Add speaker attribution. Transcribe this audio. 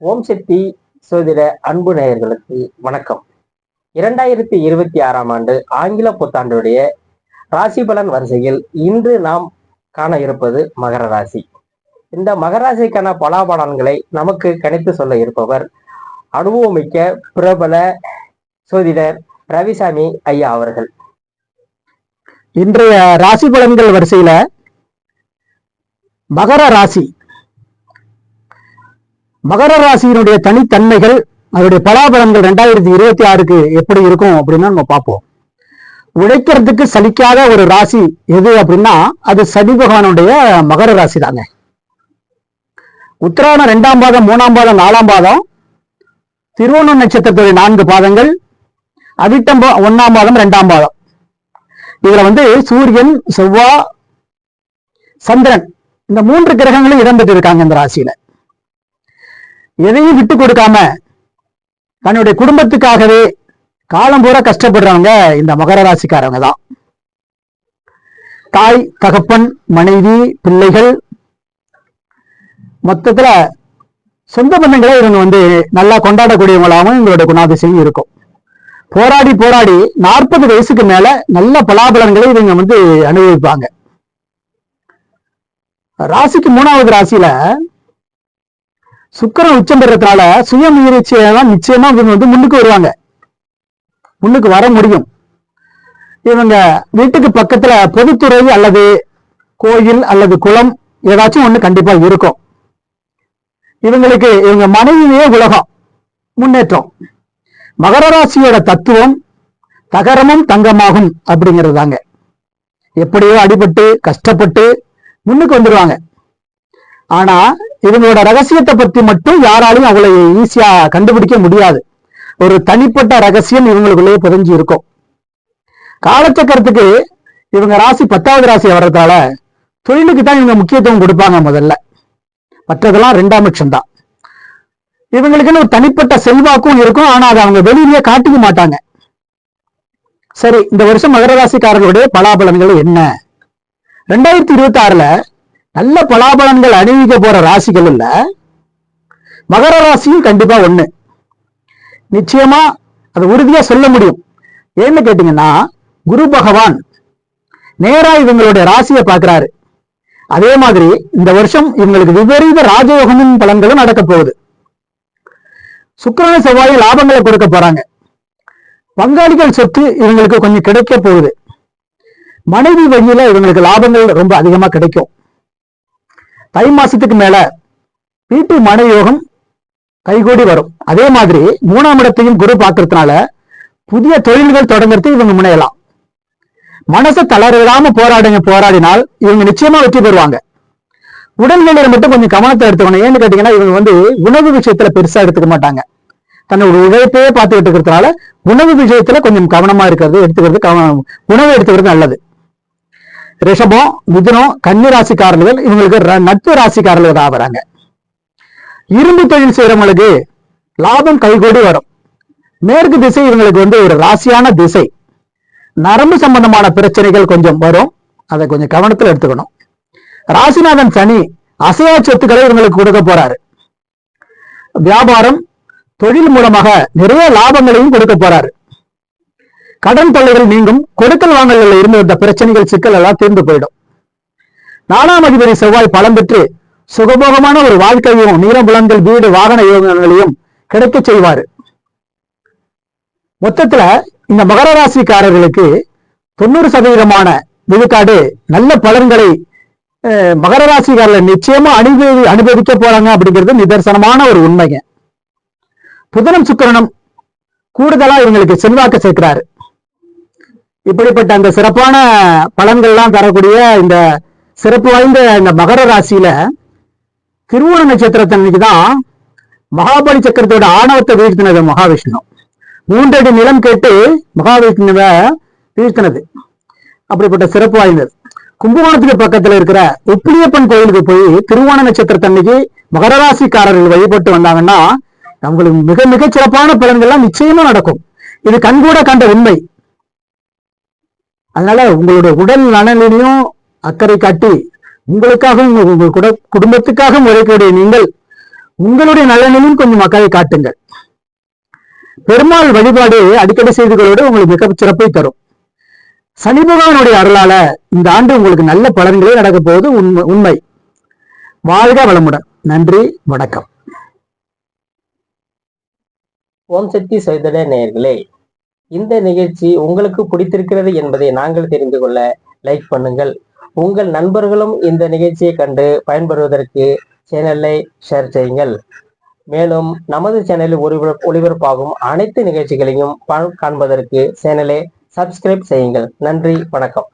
Speaker 1: ஓம் சக்தி சோதிட அன்பு நேயர்களுக்கு வணக்கம். இரண்டாயிரத்தி இருபத்தி ஆறாம் ஆண்டு ஆங்கில புத்தாண்டுடைய ராசி பலன் வரிசையில் இன்று நாம் காண இருப்பது மகர ராசி. இந்த மகர ராசிக்கான பலாபலன்களை நமக்கு கணித்து சொல்ல இருப்பவர் அனுபவமிக்க பிரபல சோதிடர் ரவிசாமி ஐயா அவர்கள்.
Speaker 2: இன்றைய ராசி பலன்கள் வரிசையில மகர ராசி மகர ராசியினுடைய தனித்தன்மைகள் அதனுடைய பலாபலன்கள் ரெண்டாயிரத்தி இருபத்தி ஆறுக்கு எப்படி இருக்கும் அப்படின்னு நம்ம பார்ப்போம். உழைக்கிறதுக்கு சலிக்காத ஒரு ராசி எது அப்படின்னா அது சனி பகவானுடைய மகர ராசி தாங்க உத்தராயணம் ரெண்டாம் பாதம் மூணாம் பாதம் நாலாம் பாதம் திருவோணம் நட்சத்திரத்துடைய நான்கு பாதங்கள் அதிட்டம் பா- பாதம் ரெண்டாம் பாதம். இதுல வந்து சூரியன் செவ்வா சந்திரன் இந்த மூன்று கிரகங்களும் இடம்பெற்று இருக்காங்க இந்த ராசியில. எதையும் விட்டு கொடுக்காம தன்னுடைய குடும்பத்துக்காகவே காலம் பூரா கஷ்டப்படுறவங்க இந்த மகர ராசிக்காரவங்க தான். தாய் தகப்பன் மனைவி பிள்ளைகள் மொத்தத்துல சொந்த பந்தங்களே இவங்க வந்து நல்லா கொண்டாடக்கூடியவங்களாகவும் இவங்களுடைய குணாதிசயம் இருக்கும். போராடி போராடி நாற்பது வயசுக்கு மேல நல்ல பலாபலன்களை இவங்க வந்து அனுபவிப்பாங்க. ராசிக்கு மூணாவது ராசியில சுக்கிரன் உச்சம் பெறதுனால சுய முயற்சியெல்லாம் நிச்சயமா இவங்க வந்து முன்னுக்கு வருவாங்க. முன்னுக்கு வர முடியும். இவங்க வீட்டுக்கு பக்கத்துல பொதுத்துறை அல்லது கோயில் அல்லது குளம் ஏதாச்சும் ஒண்ணு கண்டிப்பா இருக்கும். இவங்களுக்கு இவங்க மனைவியே உலகம். முன்னேற்றம். மகர ராசியோட தத்துவம் தகரமும் தங்கமாகும் அப்படிங்கிறது தாங்க எப்படியோ அடிபட்டு கஷ்டப்பட்டு முன்னுக்கு வந்துடுவாங்க ஆனா இவங்களோட ரகசியத்தை பத்தி மட்டும் யாராலையும் அவ்வளவு ஈஸியா கண்டுபிடிக்க முடியாது. ஒரு தனிப்பட்ட ரகசியம் இவங்களுக்குள்ளேயே புரிஞ்சு இருக்கும். காலச்சக்கரத்துக்கு இவங்க ராசி பத்தாவது ராசி வர்றதால தொழிலுக்கு தான் இவங்க முக்கியத்துவம் கொடுப்பாங்க முதல்ல. மற்றதெல்லாம் ரெண்டாம் பட்சம் தான் இவங்களுக்குன்னு ஒரு தனிப்பட்ட செல்வாக்கும் இருக்கும். ஆனா அதை அவங்க வெளியிலேயே காட்டிக்க மாட்டாங்க. சரி இந்த வருஷம் மகர ராசிக்காரர்களுடைய பலாபலன்கள் என்ன? ரெண்டாயிரத்தி இருபத்தி ஆறுல நல்ல பலாபலன்கள் அணிவிக்க போற ராசிகள் இல்ல. மகர ராசியும் கண்டிப்பா ஒண்ணு. நிச்சயமா அது உறுதியா சொல்ல முடியும். ஏன்னு கேட்டீங்கன்னா குரு பகவான் நேரா இவங்களுடைய ராசியை பார்க்கிறாரு. அதே மாதிரி இந்த வருஷம் இவங்களுக்கு விபரீத ராஜயோகமும் பலன்களும் நடக்க போகுது. சுக்கிரன செவ்வாய் லாபங்களை கொடுக்க போறாங்க. பங்காளிகள் சொத்து இவங்களுக்கு கொஞ்சம் கிடைக்க போகுது. மனைவி வழியில இவங்களுக்கு லாபங்கள் ரொம்ப அதிகமா கிடைக்கும். தை மாசத்துக்கு மேல வீட்டு மன யோகம் கைகூடி வரும். அதே மாதிரி மூணாம் இடத்தையும் குரு பார்க்கறதுனால புதிய தொழில்கள் தொடங்குறதுக்கு இவங்க முனையலாம் மனசை தளர போராடுங்க போராடினால் இவங்க நிச்சயமா வெற்றி பெறுவாங்க. உடல்நிலையில மட்டும் கொஞ்சம் கவனத்தை எடுத்துக்கணும். ஏன்னு கேட்டீங்கன்னா இவங்க வந்து உணவு விஷயத்துல பெருசா எடுத்துக்க மாட்டாங்க. தன்னோட உழைப்பையே பார்த்துக்கிட்டு இருக்கிறதுனால உணவு விஷயத்துல கொஞ்சம் கவனமா இருக்கிறது எடுத்துக்கிறது கவனம் உணவு எடுத்துக்கிறது நல்லது. ரிஷபம் மிதுனம் கன்னி ராசிக்காரர்கள் இவங்களுக்கு ர- நட்பு ராசிக்காரர்கள் தான் வராங்க இரும்பு தொழில் செய்யறவங்களுக்கு லாபம் கைகூடி வரும். மேற்கு திசை இவங்களுக்கு வந்து ஒரு ராசியான திசை. நரம்பு சம்பந்தமான பிரச்சனைகள் கொஞ்சம் வரும். அதை கொஞ்சம் கவனத்தில் எடுத்துக்கணும். ராசிநாதன் சனி அசையா சொத்துக்களை இவங்களுக்கு கொடுக்க போறாரு. வியாபாரம் தொழில் மூலமாக நிறைய லாபங்களையும் கொடுக்க போறாரு. கடன் தொல்லைகள் நீங்கும் கொடுக்கல் வாங்கல்கள் இருந்து வந்த பிரச்சனைகள் சிக்கல் எல்லாம் தீர்ந்து போயிடும். நாலாம் அதிபதி செவ்வாய் பலம் பெற்று சுகபோகமான ஒரு வாழ்க்கையும் நீலபுலன்கள் வீடு வாகன யோகங்களையும் கிடைக்கச் செய்வாரு. மொத்தத்துல இந்த மகர ராசிக்காரர்களுக்கு தொண்ணூறு சதவீதமான விழுக்காடு நல்ல பலன்களை மகர ராசிக்காரர்கள் நிச்சயமா அனுபவி அனுபவிக்க போறாங்க அப்படிங்கிறது நிதர்சனமான ஒரு உண்மைங்க. புதனம் சுக்கிரனும் கூடுதலா இவங்களுக்கு செல்வாக்கு சேர்க்கிறாரு. இப்படிப்பட்ட அந்த சிறப்பான பலன்கள்லாம் தரக்கூடிய இந்த சிறப்பு வாய்ந்த இந்த மகர ராசியில திருவோண நட்சத்திரத்தன்னைக்கு தான் மகாபலி சக்கரத்தோட ஆணவத்தை வீழ்த்தினது மகாவிஷ்ணு. மூன்றடி நிலம் கேட்டு மகாவிஷ்ணுவை வீழ்த்தினது அப்படிப்பட்ட சிறப்பு வாய்ந்தது. கும்பகோணத்துக்கு பக்கத்துல இருக்கிற உப்பிலியப்பன் கோயிலுக்கு போய் திருவோண நட்சத்திரத்தன்னைக்கு மகர ராசிக்காரர்கள் வழிபட்டு வந்தாங்கன்னா அவங்களுக்கு மிக மிக சிறப்பான பலன்கள்லாம் நிச்சயமா நடக்கும். இது கண்கூட கண்ட உண்மை. அதனால உங்களுடைய உடல் நலனிலையும் அக்கறை காட்டி உங்களுக்காகவும் உங்கள் குட- குடும்பத்துக்காகவும் உழைக்கக்கூடிய நீங்கள் உங்களுடைய நலனிலும் கொஞ்சம் மக்களை காட்டுங்கள். பெருமாள் வழிபாடு அடிக்கடி செய்திகளோடு உங்களுக்கு மிக சிறப்பை தரும். சனி பகவானுடைய அருளால இந்த ஆண்டு உங்களுக்கு நல்ல பலன்களே நடக்க போவது உண்மை உண்மை. வாழ்க வளமுடன். நன்றி வணக்கம்.
Speaker 1: ஓம் சக்தி சைதட நேயர்களே இந்த நிகழ்ச்சி உங்களுக்கு பிடித்திருக்கிறது என்பதை நாங்கள் தெரிந்து கொள்ள லைக் பண்ணுங்கள். உங்கள் நண்பர்களும் இந்த நிகழ்ச்சியை கண்டு பயன்பெறுவதற்கு சேனலை ஷேர் செய்யுங்கள். மேலும் நமது சேனலில் ஒளிபரப்பு ஒளிபரப்பாகும் அனைத்து நிகழ்ச்சிகளையும் காண்பதற்கு சேனலை சப்ஸ்கிரைப் செய்யுங்கள். நன்றி வணக்கம்.